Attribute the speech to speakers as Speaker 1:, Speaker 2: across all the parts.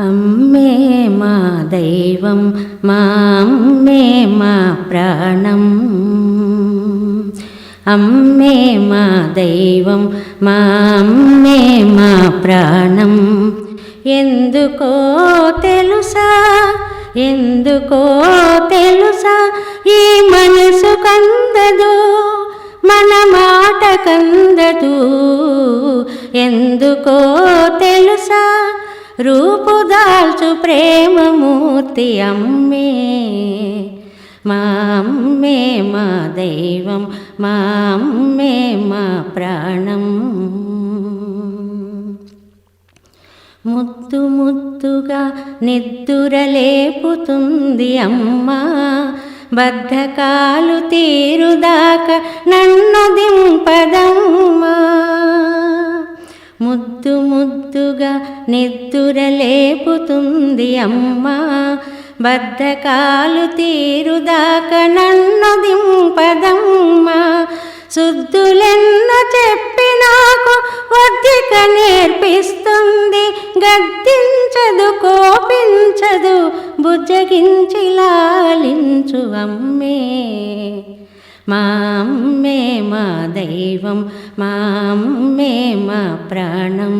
Speaker 1: అమ్మే మా దైవం మా అమ్మే మా ప్రాణం. అమ్మే మా దైవం మా అమ్మే మా ప్రాణం. ఎందుకో తెలుసా ఎందుకో తెలుసా ఈ మనసు కందదు మన మాట కందదు. ఎందుకో తెలుసా రూపు దాల్చు ప్రేమమూర్తి అమ్మే. మా అమ్మే మా దైవం మా అమ్మే మా ప్రాణం. ముద్దు ముద్దుగా నిద్దురలేపుతుంది అమ్మా. బద్ధకాలు తీరుదాక నన్ను దింపదం ముద్దు ముద్దుగా నిద్దురలేపుతుంది అమ్మా. బద్ధకాలు తీరుదాక నన్ను దింపదమ్మా. శుద్ధులెన్న చెప్పి నాకు వద్దిక నేర్పిస్తుంది. గద్దించదు కోపించదు బుజ్జగించి లాలించు అమ్మే. మాం మే మా దైవం మాం మే మా ప్రాణం.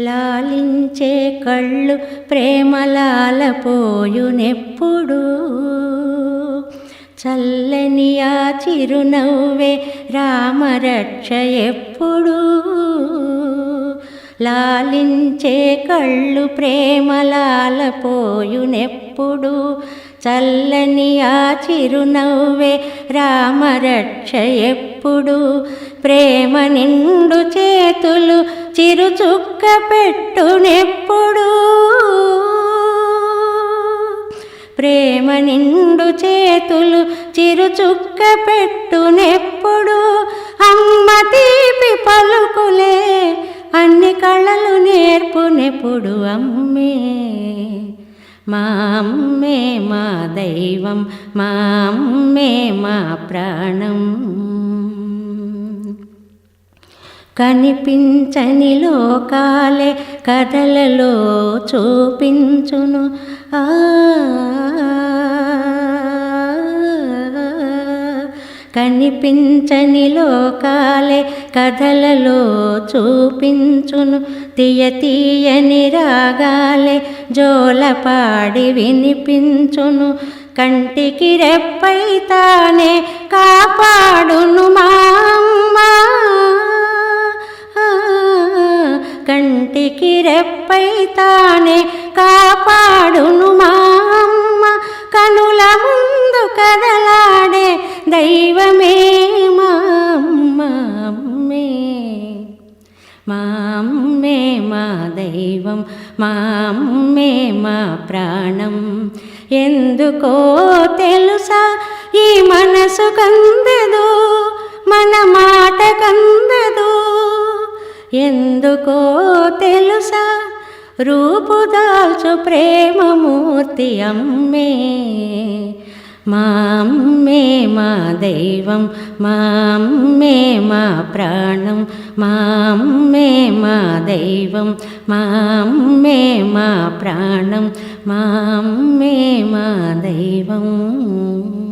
Speaker 1: లాలించే కళ్ళు ప్రేమలాలపోయునెప్పుడు చల్లని ఆ చిరునవ్వే రామరక్ష ఎప్పుడు. లాలించే కళ్ళు ప్రేమలాలపోయునెప్పుడు చల్లని ఆ చిరునవ్వే రామరక్ష ఎప్పుడు? ప్రేమ నిండు చేతులు చిరుచుక్క పెట్టునెప్పుడు? ప్రేమ నిండు చేతులు చిరుచుక్క పెట్టునెప్పుడు? అమ్మ తీపి పలుకులే అన్ని కళలు నేర్పునెప్పుడు? అమ్మే. మా అమ్మే మా దైవం మా అమ్మే మా ప్రాణం. కనిపించని లోకాలే కథలలో చూపించును. ఆ కనిపించని లోకాలే కథలలో చూపించును. తీయ తీయని రాగాలే జోలపాడి వినిపించును. కంటికి రెప్పై తానే కాపాడును మా అమ్మ. కంటికి రెప్పై తానే కాపాడు దైవం మామ్మే మా ప్రాణం ఎందుకో తెలుసా ఈ మనసు కందదు మన మాట కందదు ఎందుకో తెలుసా రూపుదాల్చు ప్రేమమూర్తి అమ్మే మా అమ్మే మా దైవం మా అమ్మే మా ప్రాణం మా అమ్మే మా దైవం మా అమ్మే మా ప్రాణం మా అమ్మే మా దైవం.